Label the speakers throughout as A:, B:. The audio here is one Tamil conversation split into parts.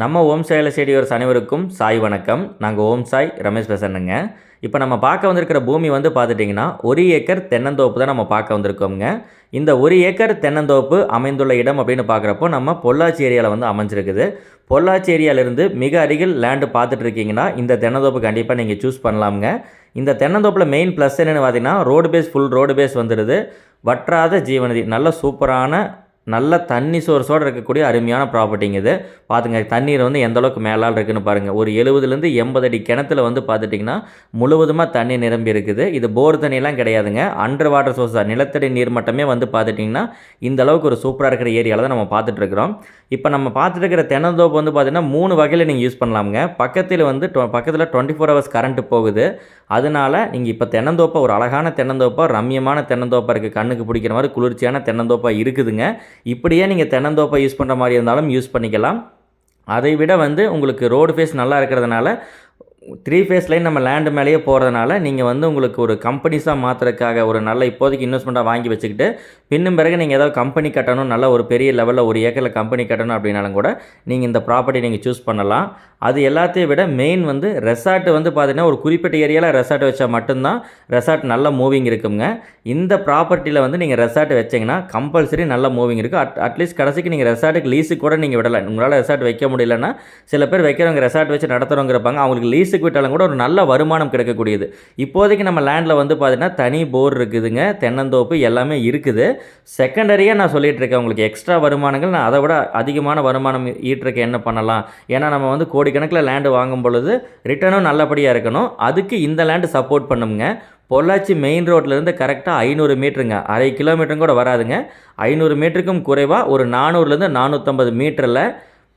A: நம்ம ஓம் சாயில் செடியோர்ஸ் அனைவருக்கும் சாய் வணக்கம். நாங்கள் ஓம் சாய் ரமேஷ் பேசுகிறேங்க இப்போ நம்ம பார்க்க வந்திருக்கிற பூமி வந்து பார்த்துட்டிங்கன்னா ஒரு ஏக்கர் தென்னந்தோப்பு தான் நம்ம பார்க்க வந்திருக்கோங்க இந்த ஒரு ஏக்கர் தென்னந்தோப்பு அமைந்துள்ள இடம் அப்படின்னு பார்க்குறப்போ நம்ம பொள்ளாச்சி ஏரியாவில் வந்து அமைஞ்சிருக்குது. பொள்ளாச்சி ஏரியாவிலேருந்து மிக அருகில் லேண்டு பார்த்துட்டு இருக்கீங்கன்னா இந்த தென்னந்தோப்பு கண்டிப்பாக நீங்கள் சூஸ் பண்ணலாமுங்க. இந்த தென்னந்தோப்பில் மெயின் ப்ளஸ் என்னென்னு பார்த்தீங்கன்னா road face full road face வந்துடுது வற்றாத ஜீவநதி நல்ல சூப்பரான நல்ல தண்ணி சோர்ஸோடு இருக்கக்கூடிய அருமையான ப்ராப்பர்ட்டிங்க இது. பார்த்துங்க தண்ணீர் வந்து எந்த அளவுக்கு மேலால் இருக்குன்னு பாருங்கள் ஒரு எழுபதுலேருந்து எண்பது அடி கிணத்துல வந்து பார்த்துட்டிங்கன்னா முழுவதுமாக தண்ணி நிரம்பி இருக்குது. இது போர் தண்ணியெல்லாம் கிடையாதுங்க. அண்டர் வாட்டர் சோர்ஸ் தான் நிலத்தடி நீர் மட்டமே வந்து பார்த்துட்டிங்கன்னா இந்த அளவுக்கு ஒரு சூப்பராக இருக்கிற ஏரியாவில் தான் நம்ம பார்த்துட்ருக்குறோம் இப்போ நம்ம பார்த்துட்டு இருக்கிற தென்னந்தோப்பு வந்து பார்த்திங்கன்னா மூணு வகையில் நீங்கள் யூஸ் பண்ணலாமுங்க. பக்கத்தில் வந்து பக்கத்தில் டுவெண்ட்டி ஃபோர் ஹவர்ஸ் கரண்ட்டு போகுது. அதனால் நீங்கள் இப்போ தென்னந்தோப்பை ஒரு அழகான தென்னந்தோப்பாக ரம்யமான தென்னந்தோப்பாக இருக்குது கண்ணுக்கு பிடிக்கிற மாதிரி குளிர்ச்சியான தென்னந்தோப்பாக இருக்குதுங்க. இப்படியே நீங்கள் தென்னந்தோப்பை யூஸ் பண்ணுற மாதிரி இருந்தாலும் யூஸ் பண்ணிக்கலாம். அதை விட வந்து உங்களுக்கு ரோடு ஃபேஸ் நல்லா இருக்கிறதுனால த்ரீ ஃபேஸ் லைன் நம்ம லேண்டு மேலேயே போகிறதுனால நீங்கள் வந்து உங்களுக்கு ஒரு கம்பெனிஸாக மாற்றுறதுக்காக ஒரு நல்ல இப்போதைக்கு இன்வெஸ்ட்மெண்ட்டாக வாங்கி வச்சுக்கிட்டு பின்னும் பிறகு நீங்கள் ஏதாவது கம்பெனி கட்டணும் நல்ல ஒரு பெரிய லெவலில் ஒரு ஏக்கரில் கம்பெனி கட்டணும் அப்படின்னாலும் கூட நீங்கள் இந்த ப்ராப்பர்ட்டி நீங்கள் சூஸ் பண்ணலாம். அது எல்லாத்தையும் விட மெயின் வந்து ரெசார்ட் வந்து பார்த்திங்கன்னா ஒரு குறிப்பிட்ட ஏரியாவில் ரெசார்ட் வச்சால் மட்டும்தான் ரெசார்ட் நல்ல மூவிங் இருக்குங்க. இந்த ப்ராப்பர்ட்டியில் வந்து நீங்கள் ரெசார்ட் வச்சிங்கன்னா கம்பல்சரி நல்ல மூவிங் இருக்குது அட் அட்லீஸ்ட் கடைசிக்கு நீங்கள் ரெசார்ட்டுக்கு லீஸுக்கு கூட நீங்கள் விடலாம் உங்களால் ரெசார்ட் வைக்க முடியலன்னா சில பேர் வைக்கிறவங்க ரெசார்ட் வச்சு நடத்துகிறவங்க இருப்பாங்க. அவங்களுக்கு லீஸுக்கு விட்டாலும் கூட ஒரு நல்ல வருமானம் கிடைக்கக்கூடியது. இப்போதைக்கு நம்ம லேண்டில் வந்து பார்த்திங்கன்னா தனி போர் இருக்குதுங்க தென்னந்தோப்பு எல்லாமே இருக்குது. செகண்டரியாக நான் சொல்லிகிட்டு இருக்கேன் உங்களுக்கு எக்ஸ்ட்ரா வருமானங்கள் நான் அதை விட அதிகமான வருமானம் ஈட்டிருக்க என்ன பண்ணலாம்? ஏன்னா நம்ம வந்து கோடிக்கணக்கில் லேண்டு வாங்கும் பொழுது ரிட்டர்னும் நல்லபடியாக இருக்கணும். அதுக்கு இந்த லேண்டு சப்போர்ட் பண்ணுங்க. பொள்ளாச்சி மெயின் ரோட்லேருந்து கரெக்டாக ஐநூறு மீட்டருங்க அரை கிலோமீட்டரும் கூட வராதுங்க. ஐநூறு மீட்டருக்கும் குறைவாக ஒரு நானூறுலேருந்து நானூற்றம்பது மீட்டரில்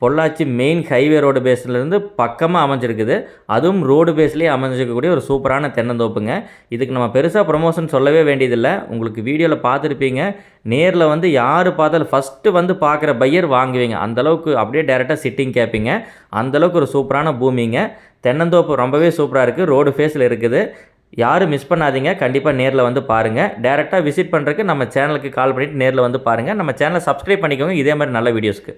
A: பொள்ளாச்சி மெயின் ஹைவே ரோடு பேஸ்லேருந்து பக்கமாக அமைஞ்சிருக்குது. அதுவும் ரோடு பேஸ்லேயே அமைஞ்சிருக்கக்கூடிய ஒரு சூப்பரான தென்னந்தோப்புங்க. இதுக்கு நம்ம பெருசாக ப்ரொமோஷன் சொல்லவே வேண்டியதில்லை. உங்களுக்கு வீடியோவில் பார்த்துருப்பீங்க. நேரில் வந்து யார் பார்த்தாலும் ஃபஸ்ட்டு வந்து பார்க்குற பையர் வாங்குவீங்க. அந்தளவுக்கு அப்படியே டேரெக்டாக சிட்டிங் கேட்பீங்க அந்தளவுக்கு ஒரு சூப்பரான பூமிங்க. தென்னந்தோப்பு ரொம்பவே சூப்பராக இருக்குது ரோடு ஃபேஸில் இருக்குது. யாரும் மிஸ் பண்ணாதீங்க. கண்டிப்பாக நேரில் வந்து பாருங்கள் டேரெக்டாக விசிட் பண்ணுறதுக்கு நம்ம சேனலுக்கு கால் பண்ணிவிட்டு நேரில் வந்து பாருங்கள் நம்ம சேனலை சப்ஸ்கிரைப் பண்ணிக்கோங்க. இதே மாதிரி நல்ல வீடியோஸ்க்கு